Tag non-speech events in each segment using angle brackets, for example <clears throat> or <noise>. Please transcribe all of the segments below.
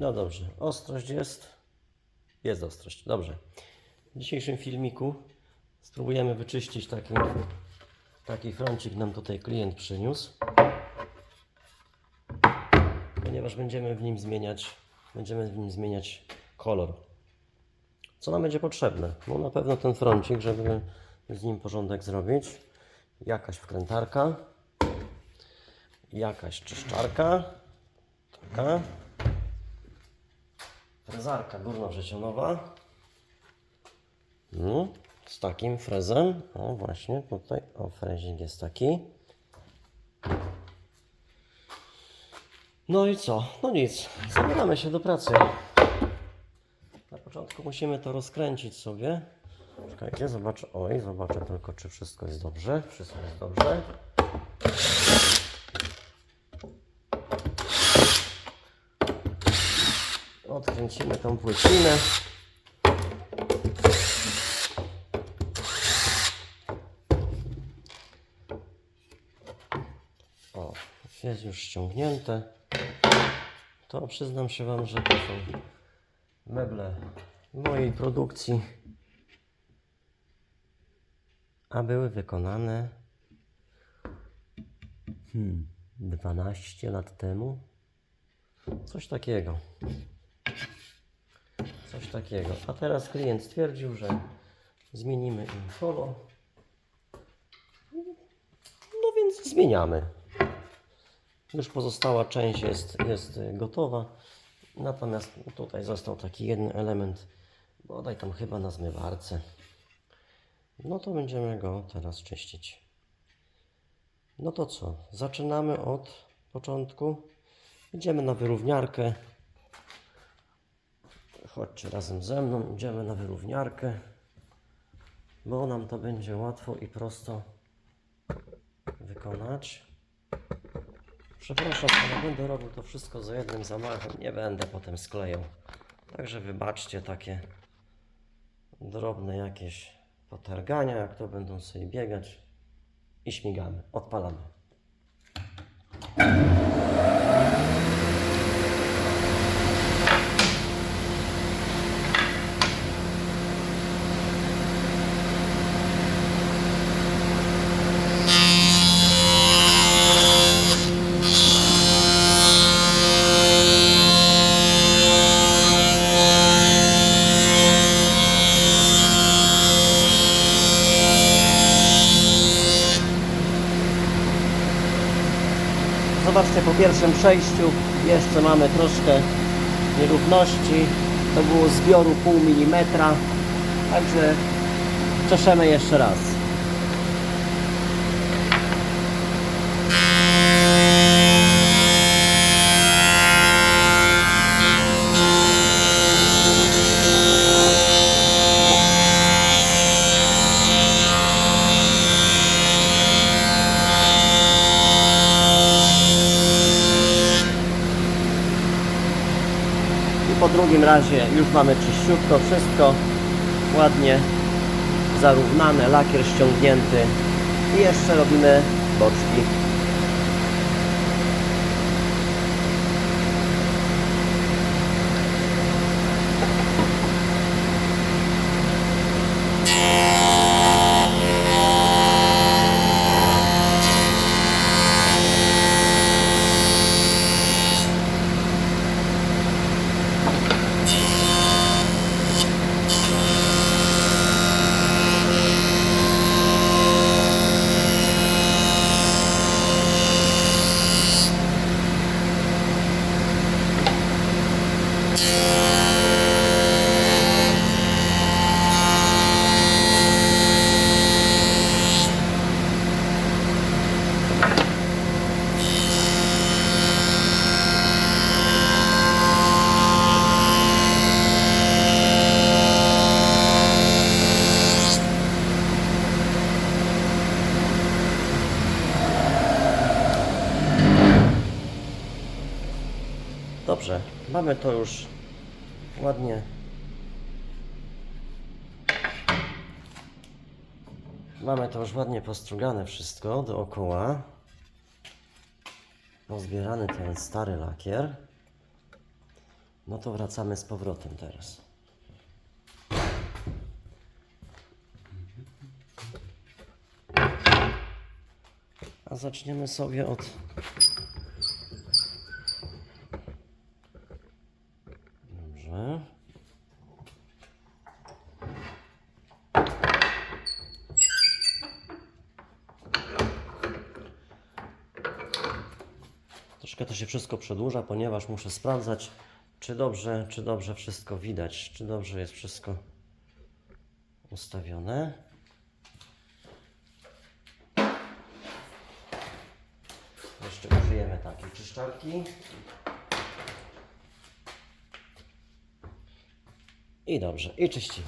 No dobrze, ostrość jest. Jest ostrość, dobrze. W dzisiejszym filmiku spróbujemy wyczyścić taki, taki froncik nam tutaj klient przyniósł. Ponieważ będziemy w nim zmieniać, będziemy w nim zmieniać kolor. Co nam będzie potrzebne? No na pewno ten froncik, żeby z nim porządek zrobić. Jakaś wkrętarka. Jakaś czyszczarka. Taka. Frezarka górno-wrzecionowa. No, z takim frezem. O, właśnie tutaj. O, frezik jest taki. No i co? No nic. Zabieramy się do pracy. Na początku musimy to rozkręcić sobie. Czekajcie, zobaczę. Oj, zobaczę tylko, czy wszystko jest dobrze. Wszystko jest dobrze. Odkręcimy tą płycinę. O, jest już ściągnięte. To przyznam się Wam, że to są meble mojej produkcji, a były wykonane hmm, 12 lat temu. Coś takiego. Takiego. A teraz klient stwierdził, że zmienimy im kolor. No więc zmieniamy. Już pozostała część jest, jest gotowa. Natomiast tutaj został taki jeden element, bodaj tam chyba na zmywarce. No to będziemy go teraz czyścić. No to co? Zaczynamy od początku. Idziemy na wyrówniarkę. Chodźcie razem ze mną, idziemy na wyrówniarkę, bo nam to będzie łatwo i prosto wykonać. Przepraszam, ale będę robił to wszystko za jednym zamachem, nie będę potem sklejał. Także wybaczcie takie drobne jakieś potargania, jak to będą sobie biegać i śmigamy. Odpalamy. Po pierwszym przejściu jeszcze mamy troszkę nierówności. To było zbioru pół milimetra. Także czeszemy jeszcze raz. Drugim razie już mamy czyściutko wszystko ładnie zarównane, lakier ściągnięty i jeszcze robimy boczki. Mamy to już ładnie. Mamy to już ładnie postrugane wszystko dookoła. Pozbierany ten stary lakier. No to wracamy z powrotem teraz. A zaczniemy sobie od Dobrze. Troszkę to się wszystko przedłuża, ponieważ muszę sprawdzać, czy dobrze, czy dobrze wszystko widać, czy dobrze jest wszystko ustawione. Jeszcze użyjemy takiej czyszczarki. I dobrze, i czyścimy.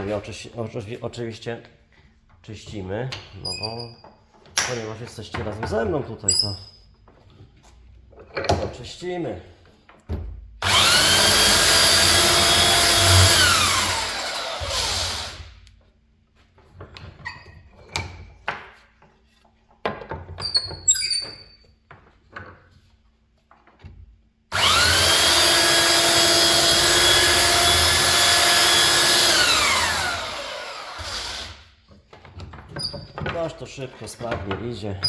Mówię, oczyś- oczywi- oczywiście czyścimy, no bo ponieważ jesteście razem ze mną tutaj, to, to czyścimy. Noż to szybko, sprawnie idzie.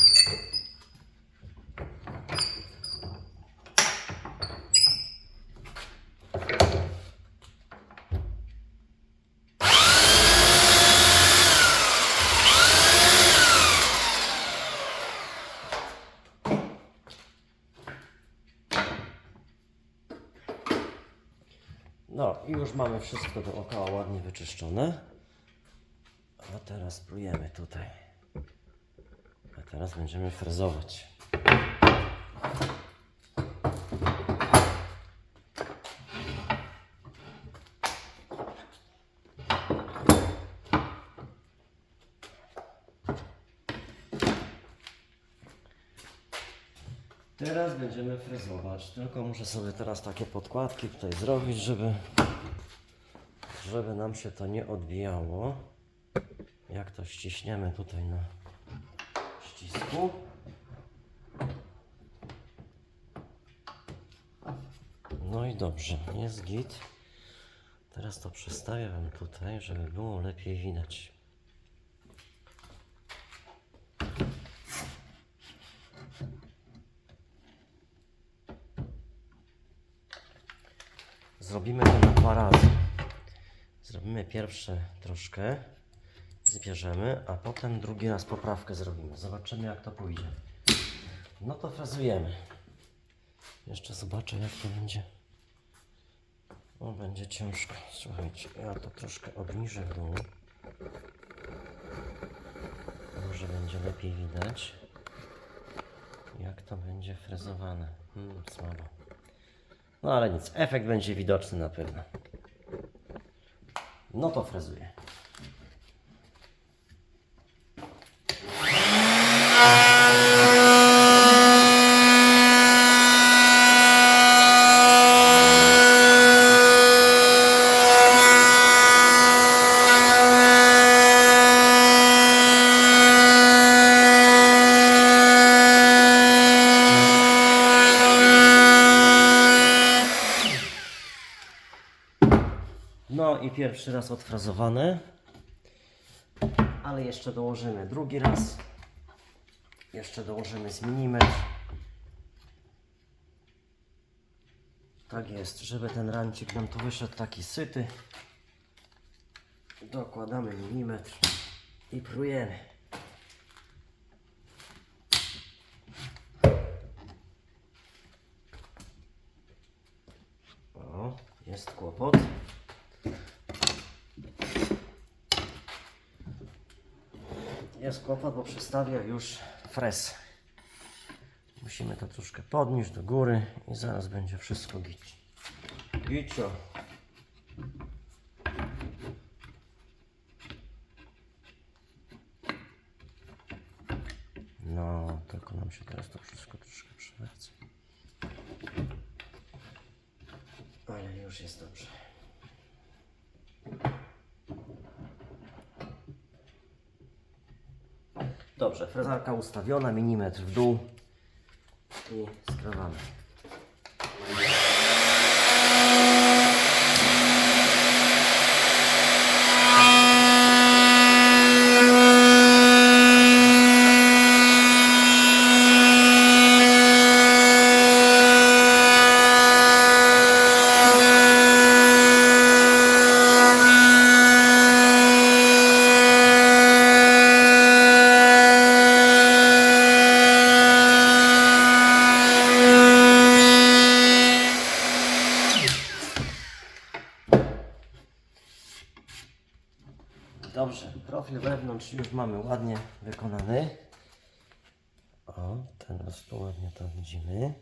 No i już mamy wszystko dookoła ładnie wyczyszczone. A teraz spróbujemy tutaj. Teraz będziemy frezować. Teraz będziemy frezować. Tylko muszę sobie teraz takie podkładki tutaj zrobić, żeby żeby nam się to nie odbijało. Jak to ściśniemy tutaj na No i dobrze, jest git. Teraz to przestawię Wam tutaj, żeby było lepiej widać. Zrobimy to na dwa razy. Zrobimy pierwsze troszkę, zbierzemy, a potem drugi raz poprawkę zrobimy. Zobaczymy jak to pójdzie. No to frezujemy. Jeszcze zobaczę jak to będzie. O, będzie ciężko. Słuchajcie, ja to troszkę obniżę w dół. Może będzie lepiej widać, jak to będzie frezowane. Hmm, słabo. No ale nic, efekt będzie widoczny na pewno. No to frezuję. No pierwszy raz odfrazowane. Ale jeszcze dołożymy drugi raz. Jeszcze dołożymy z milimetr. Tak jest, żeby ten rancik nam tu wyszedł taki syty. Dokładamy milimetr i prujemy. O, jest kłopot. Jest kłopot, bo przestawia już fres. Musimy to troszkę podnieść do góry i zaraz będzie wszystko gić. Gicio. No, tylko nam się teraz to wszystko troszkę przewraca. Ale już jest dobrze. Dobrze, frezarka ustawiona, milimetr w dół i skrawamy. Dobrze, profil wewnątrz już mamy ładnie wykonany. O, teraz tu ładnie to widzimy.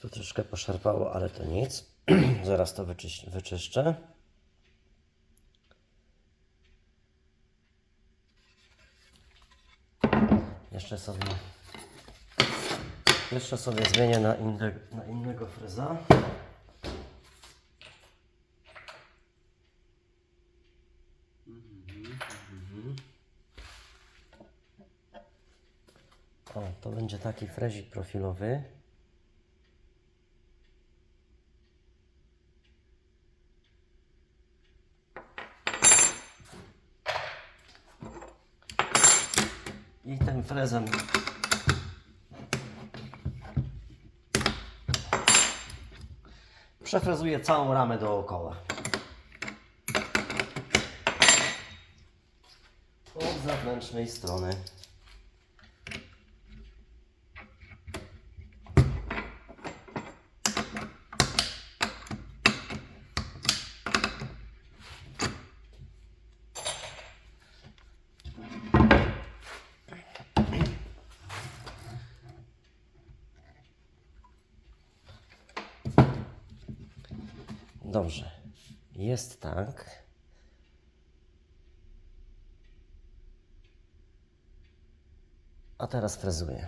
Tu troszkę poszarpało, ale to nic. <clears throat> Zaraz to wyczyś- wyczyszczę. Jeszcze sobie jeszcze sobie zmienię na, inne, na innego fryza. O, to będzie taki frezik profilowy. I tym frezem przefrezuję całą ramę dookoła. Od zewnętrznej strony. Dobrze. Jest tak. A teraz frezuję.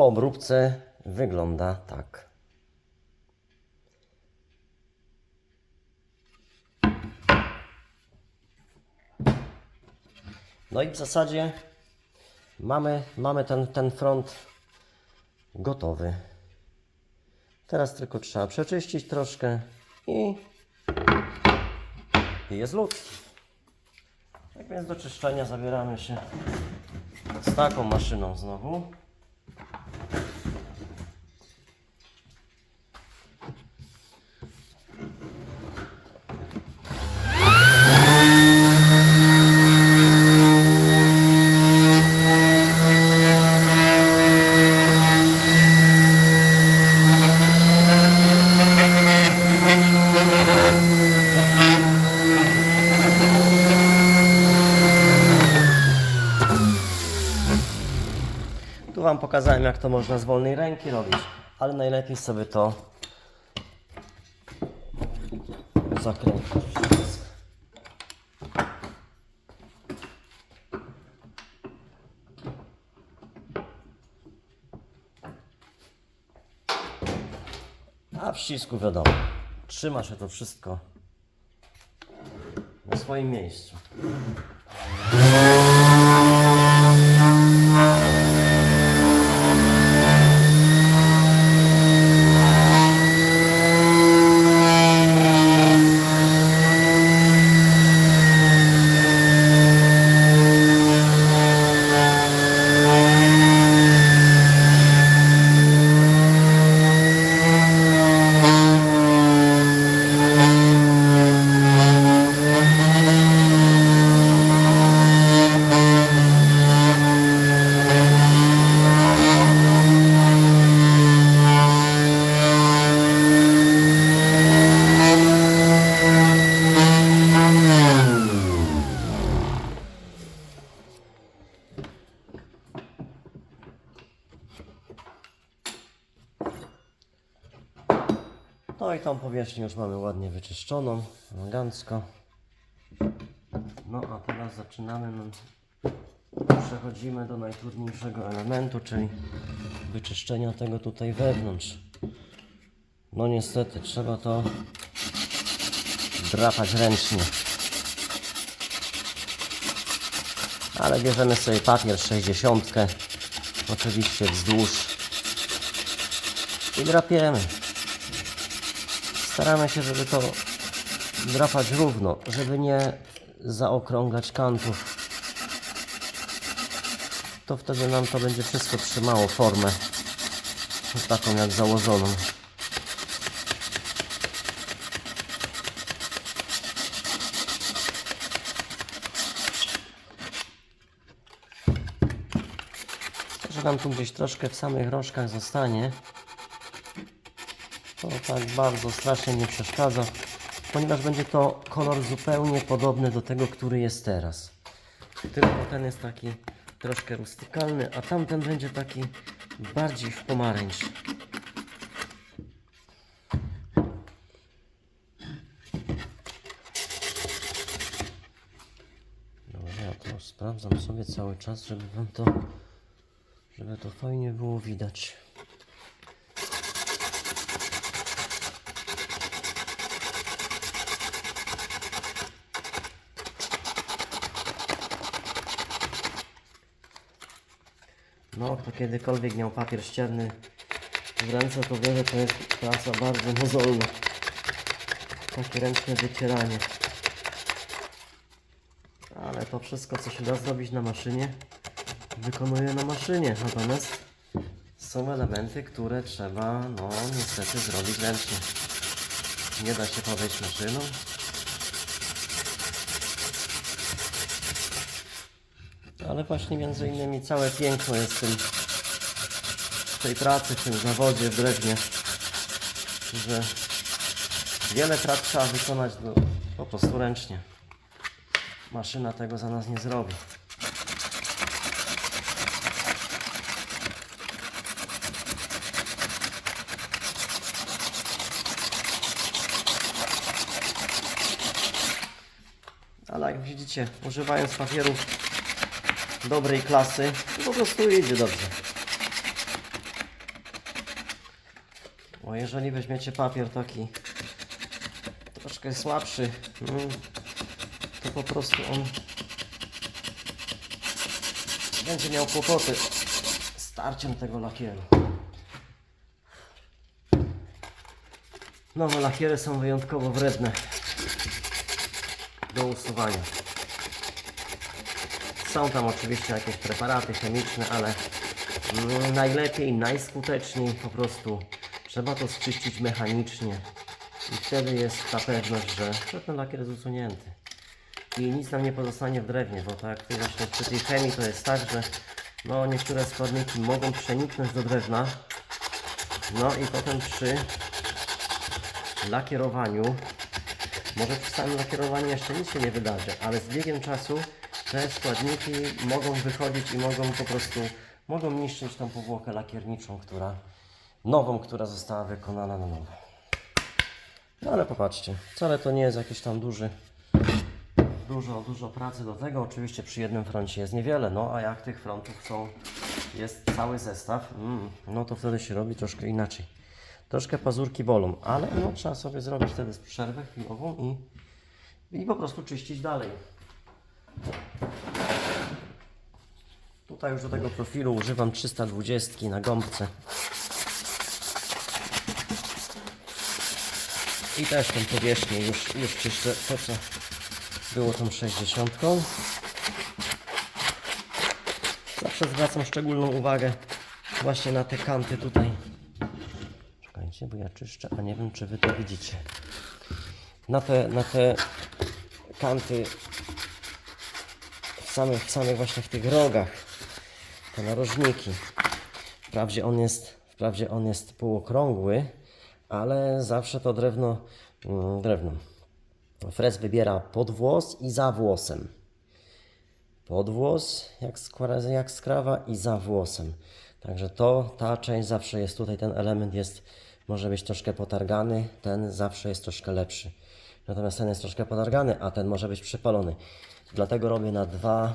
Po obróbce wygląda tak. No i w zasadzie mamy, mamy ten, ten front gotowy. Teraz tylko trzeba przeczyścić troszkę i, i jest ludzki. Tak więc do czyszczenia zabieramy się z taką maszyną znowu. Tu Wam pokazałem, jak to można z wolnej ręki robić, ale najlepiej sobie to zakręcić. A w ścisku wiadomo, trzyma się to wszystko na swoim miejscu. No i tą powierzchnię już mamy ładnie wyczyszczoną, elegancko. No a teraz zaczynamy, no, przechodzimy do najtrudniejszego elementu, czyli wyczyszczenia tego tutaj wewnątrz. No niestety, trzeba to drapać ręcznie. Ale bierzemy sobie papier 60, oczywiście wzdłuż i drapiemy. Staramy się, żeby to drapać równo, żeby nie zaokrąglać kantów. To wtedy nam to będzie wszystko trzymało formę taką jak założoną. że nam tu gdzieś troszkę w samych rożkach zostanie. To tak bardzo strasznie nie przeszkadza, ponieważ będzie to kolor zupełnie podobny do tego, który jest teraz. Tylko ten jest taki troszkę rustykalny, a tamten będzie taki bardziej w pomarańcz. Dobra, to sprawdzam sobie cały czas, żeby wam to żeby to fajnie było widać. No, kto kiedykolwiek miał papier ścierny w ręce, to wie, że to jest praca bardzo mozolna. Takie ręczne wycieranie. Ale to wszystko, co się da zrobić na maszynie, wykonuję na maszynie. Natomiast są elementy, które trzeba, no niestety, zrobić ręcznie. Nie da się podejść maszyną. Ale właśnie między innymi całe piękno jest w, tym, w tej pracy, w tym zawodzie w drewnie, że wiele prac trzeba wykonać no, po prostu ręcznie. Maszyna tego za nas nie zrobi. Ale jak widzicie, używając papieru dobrej klasy, po prostu idzie dobrze. Bo jeżeli weźmiecie papier taki troszkę słabszy, mm, to po prostu on będzie miał kłopoty z starciem tego lakieru. Nowe lakiery są wyjątkowo wredne do usuwania. Są tam oczywiście jakieś preparaty chemiczne, ale mm, najlepiej, najskuteczniej po prostu trzeba to czyścić mechanicznie i wtedy jest ta pewność, że, że ten lakier jest usunięty. I nic nam nie pozostanie w drewnie, bo tak właśnie przy tej chemii to jest tak, że no, niektóre składniki mogą przeniknąć do drewna, no i potem przy lakierowaniu może przy samym lakierowaniu jeszcze nic się nie wydarzy, ale z biegiem czasu te składniki mogą wychodzić i mogą po prostu mogą niszczyć tą powłokę lakierniczą, która nową, która została wykonana na nowo. No ale popatrzcie, wcale to nie jest jakiś tam duży dużo, dużo pracy do tego. Oczywiście przy jednym froncie jest niewiele, no a jak tych frontów są, jest cały zestaw, mm, no to wtedy się robi troszkę inaczej. Troszkę pazurki bolą, ale no, trzeba sobie zrobić wtedy przerwę chwilową i, i po prostu czyścić dalej. Tutaj już do tego profilu używam 320 na gąbce. I też tą powierzchnię już, już czyszczę to co było tą 60. Zawsze zwracam szczególną uwagę właśnie na te kanty tutaj. Czekajcie, bo ja czyszczę, a nie wiem czy wy to widzicie. Na te, na te kanty w samych, samych właśnie w tych rogach, te narożniki. Wprawdzie on jest, wprawdzie on jest półokrągły, ale zawsze to drewno, mm, drewno. Frez wybiera podwłos i za włosem. Podwłos jak, jak skrawa i za włosem. Także to, ta część zawsze jest tutaj, ten element jest może być troszkę potargany, ten zawsze jest troszkę lepszy. Natomiast ten jest troszkę potargany, a ten może być przypalony. Dlatego robię na dwa,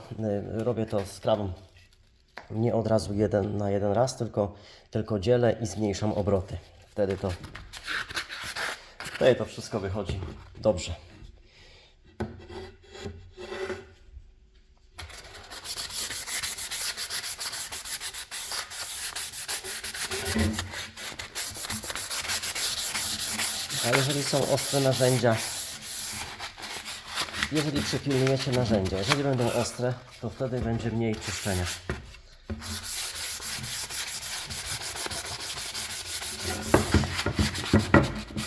y, robię to z krawą nie od razu jeden na jeden raz, tylko, tylko dzielę i zmniejszam obroty. Wtedy to, wtedy to wszystko wychodzi dobrze. A jeżeli są ostre narzędzia, jeżeli przypilnujecie narzędzia, jeżeli będą ostre, to wtedy będzie mniej czyszczenia.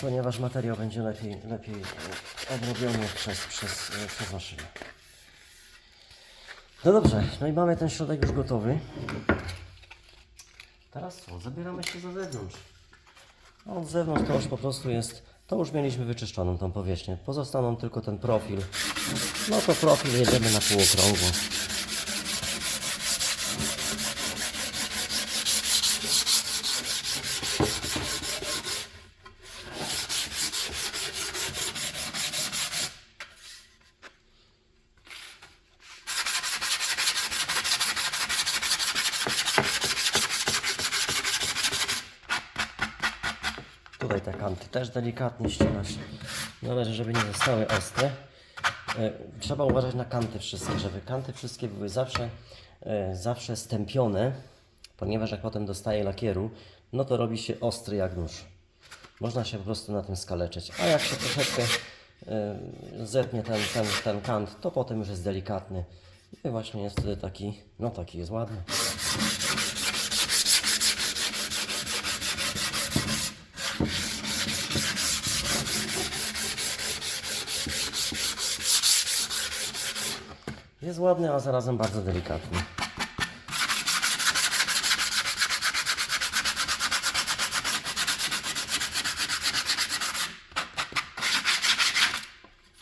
Ponieważ materiał będzie lepiej, lepiej obrobiony przez, przez, e, przez maszynę. No dobrze, no i mamy ten środek już gotowy. Teraz co? Zabieramy się za zewnątrz. A od zewnątrz to już po prostu jest, to już mieliśmy wyczyszczoną tą powierzchnię. Pozostaną tylko ten profil. No to profil jedziemy na półokrągło. Tutaj te kanty też delikatnie ścinać. Należy, żeby nie zostały ostre. E, Trzeba uważać na kanty wszystkie, żeby kanty wszystkie były zawsze, e, zawsze stępione, ponieważ jak potem dostaje lakieru, no to robi się ostry jak nóż. Można się po prostu na tym skaleczyć. A jak się troszeczkę e, zetnie ten, ten, ten kant, to potem już jest delikatny. I właśnie jest wtedy taki, no taki jest ładny. Jest ładny, a zarazem bardzo delikatny.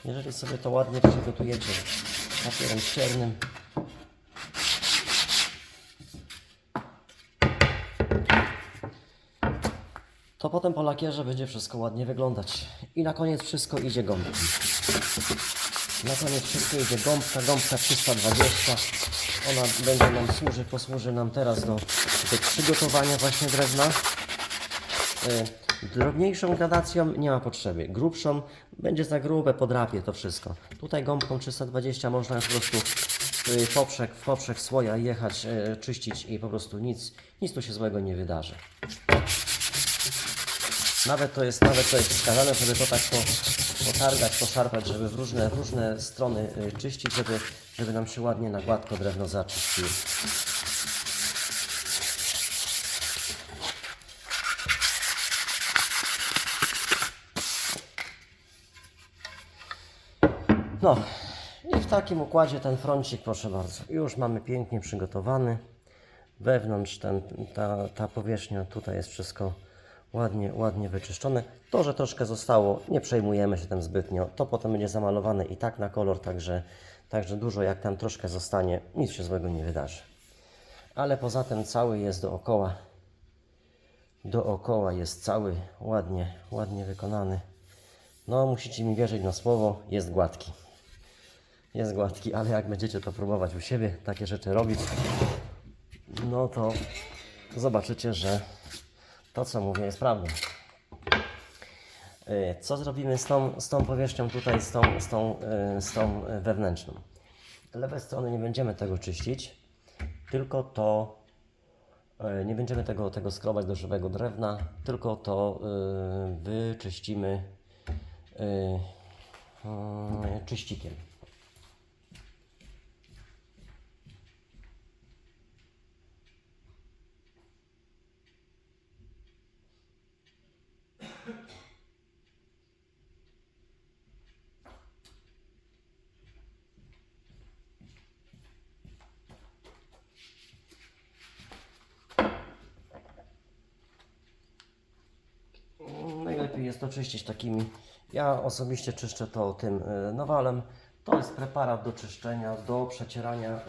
Jeżeli sobie to ładnie przygotujecie papierem ściernym, to potem po lakierze będzie wszystko ładnie wyglądać. I na koniec wszystko idzie gąbką. Na koniec wszystko idzie gąbka, gąbka 320. Ona będzie nam służy, posłuży nam teraz do, do przygotowania właśnie drewna. Y, Drobniejszą gradacją nie ma potrzeby. Grubszą będzie za grube, podrapie to wszystko. Tutaj gąbką 320 można po prostu y, w poprzek, w poprzek słoja jechać, y, czyścić i po prostu nic, nic tu się złego nie wydarzy. Nawet to jest, nawet to jest wskazane, żeby to tak po, potargać, poszarpać, żeby w różne, w różne strony y, czyścić, żeby, żeby nam się ładnie na gładko drewno zaczyściło. No i w takim układzie ten froncik, proszę bardzo, już mamy pięknie przygotowany. Wewnątrz ten, ta, ta powierzchnia, tutaj jest wszystko ładnie, ładnie wyczyszczone. To, że troszkę zostało, nie przejmujemy się tym zbytnio. To potem będzie zamalowane i tak na kolor, także, także dużo jak tam troszkę zostanie, nic się złego nie wydarzy. Ale poza tym cały jest dookoła. Dookoła jest cały ładnie, ładnie wykonany. No, musicie mi wierzyć na słowo, jest gładki. Jest gładki, ale jak będziecie to próbować u siebie, takie rzeczy robić, no to zobaczycie, że to, co mówię, jest prawdą. Y, Co zrobimy z tą, z tą powierzchnią tutaj, z tą, z, tą, y, z tą wewnętrzną? Lewej strony nie będziemy tego czyścić, tylko to y, nie będziemy tego, tego skrobać do żywego drewna, tylko to y, wyczyścimy y, y, czyścikiem. Najlepiej jest to czyścić takimi. Ja osobiście czyszczę to tym y, Nowalem. To jest preparat do czyszczenia, do przecierania y,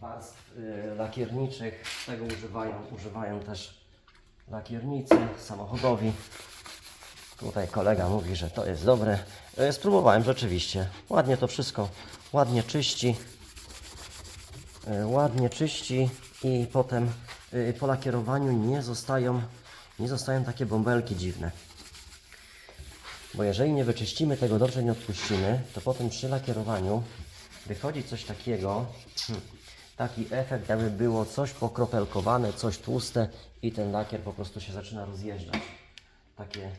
warstw y, lakierniczych. Tego używają, używają też lakiernicy samochodowi. Tutaj kolega mówi, że to jest dobre. E, Spróbowałem rzeczywiście. Ładnie to wszystko, ładnie czyści. E, Ładnie czyści i potem e, po lakierowaniu nie zostają, nie zostają takie bąbelki dziwne. Bo jeżeli nie wyczyścimy tego dobrze, nie odpuścimy, to potem przy lakierowaniu wychodzi coś takiego, hmm, taki efekt jakby było coś pokropelkowane, coś tłuste i ten lakier po prostu się zaczyna rozjeżdżać. Takie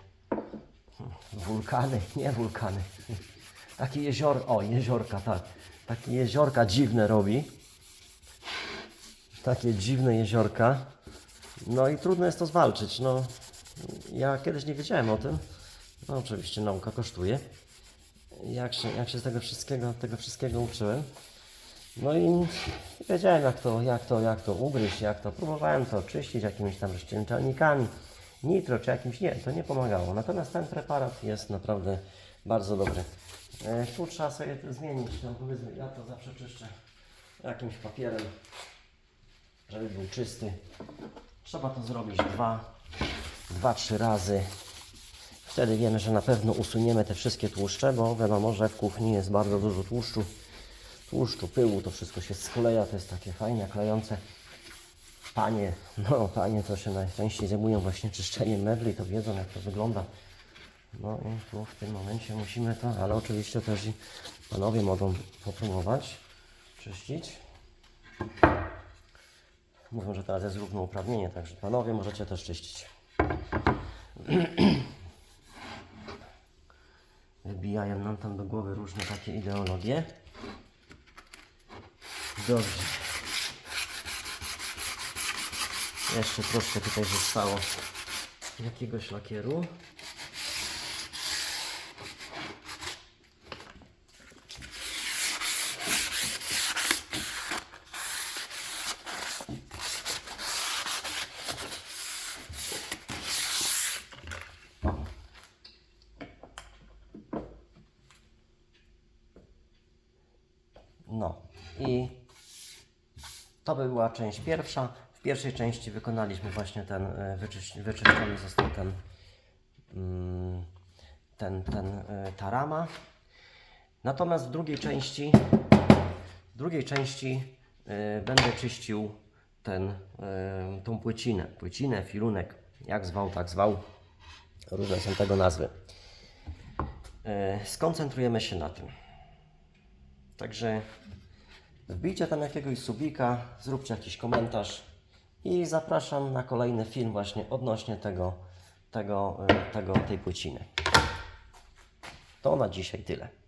hmm, wulkany, <laughs> nie wulkany, takie jezior, o jeziorka, tak, takie jeziorka dziwne robi. Takie dziwne jeziorka. No i trudno jest to zwalczyć. No, ja kiedyś nie wiedziałem o tym. No oczywiście nauka kosztuje. Jak się, jak się z tego wszystkiego, tego wszystkiego uczyłem. No i wiedziałem jak to, jak to, jak to ugryźć, jak to. Próbowałem to czyścić jakimiś tam rozcieńczalnikami. Nitro czy jakimś, nie, to nie pomagało. Natomiast ten preparat jest naprawdę bardzo dobry. E, tu trzeba sobie zmienić. No, powiedzmy, ja to zawsze czyszczę jakimś papierem, żeby był czysty. Trzeba to zrobić dwa, dwa, trzy razy. Wtedy wiemy, że na pewno usuniemy te wszystkie tłuszcze, bo wiadomo, że w kuchni jest bardzo dużo tłuszczu. Tłuszczu, pyłu, to wszystko się skleja, to jest takie fajne, klejące. Panie, no panie to się najczęściej zajmują właśnie czyszczeniem mebli, to wiedzą jak to wygląda. No i tu w tym momencie musimy to, ale oczywiście też i panowie mogą popróbować czyścić. Mówią, że teraz jest równouprawnienie, także panowie możecie też czyścić. <clears throat> Wybijają nam tam do głowy różne takie ideologie. Dobrze. Jeszcze troszkę tutaj zostało jakiegoś lakieru. No i to by była część pierwsza. W pierwszej części wykonaliśmy właśnie ten, e, wyczyszczony został ten, mm, ten, ten e, tarama. Natomiast w drugiej części, w drugiej części e, będę czyścił ten, tą płycinę. Płycinę, filunek, jak zwał, tak zwał. Różne są tego nazwy. Skoncentrujemy się na tym. Także wbijcie tam jakiegoś subika, zróbcie jakiś komentarz i zapraszam na kolejny film właśnie odnośnie tego, tego, y, tego tej płyciny. To na dzisiaj tyle.